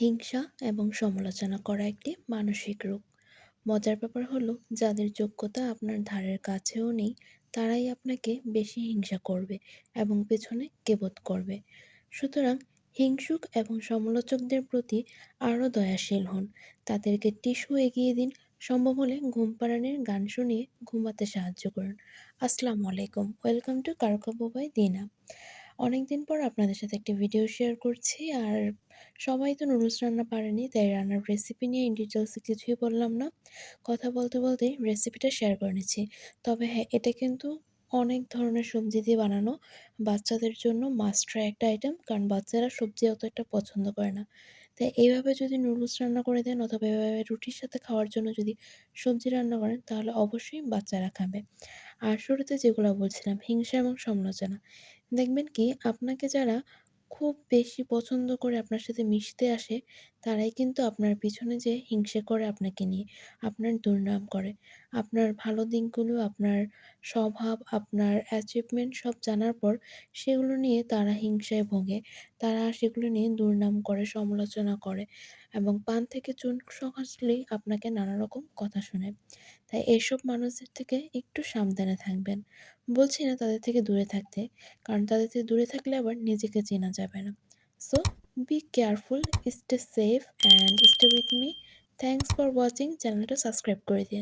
হিংসা এবং সমালোচনা করা একটি মানসিক রোগ। মজার ব্যাপার হলো, যাদের যোগ্যতা আপনার ধারের কাছেও নেই, তারাই আপনাকে বেশি হিংসা করবে এবং পেছনে কেবত করবে। সুতরাং হিংসুক এবং সমালোচকদের প্রতি আরও দয়াশীল হন। তাদেরকে টিস্যু এগিয়ে দিন, সম্ভব হলে ঘুম পাড়ানোর গান শুনিয়ে ঘুমাতে সাহায্য করুন। আসসালামু আলাইকুম, ওয়েলকাম টু কারকাবু বাই দিনা পর আপনাদের সাথে একটি ভিডিও শেয়ার করছি। আর সবাই তো নুডলস রান্না পারেনি, তাই রান্নার রেসিপি নিয়ে ইন ডিটেলসে কিছুই বললাম না। কথা বলতে বলতে রেসিপিটা শেয়ার করে নিচ্ছি। তবে হ্যাঁ এটা কিন্তু অনেক ধরনের সবজি দিয়ে বানানো। বাচ্চাদের জন্য মাস্ট ট্রাই একটা আইটেম কারণ বাচ্চারা সবজি অত একটা পছন্দ করে না। তাই এইভাবে যদি নুডলস রান্না করে দেন, অথবা এভাবে রুটির সাথে খাওয়ার জন্য যদি সবজি রান্না করেন, তাহলে অবশ্যই বাচ্চারা খাবে। আর শুরুতে যেগুলো বলছিলাম, হিংসা এবং সমালোচনা। দেখবেন কি, আপনাকে যারা খুব বেশি পছন্দ করে আপনার সাথে মিশতে আসে, তারাই কিন্তু আপনার পিছনে যে হিংসে করে আপনাকে নিয়ে আপনার দুর্নাম করে। আপনার ভালো দিকগুলো, আপনার স্বভাব, আপনার অ্যাচিভমেন্ট সব জানার পর সেগুলো নিয়ে তারা হিংসায় ভোগে। তারা সেগুলো নিয়ে দুর্নাম করে, সমালোচনা করে এবং পান থেকে চুন খসলেই আপনাকে নানা রকম কথা শোনায় তাই এসব মানুষদের থেকে একটু সাবধানে থাকবেন। বলছি না তাদের থেকে দূরে থাকতে, কারণ তাদের থেকে দূরে থাকলে আবার নিজেকে চেনা যাবে না। So be careful stay safe and stay with me thanks for watching চ্যানেলটা সাবস্ক্রাইব করে দিন।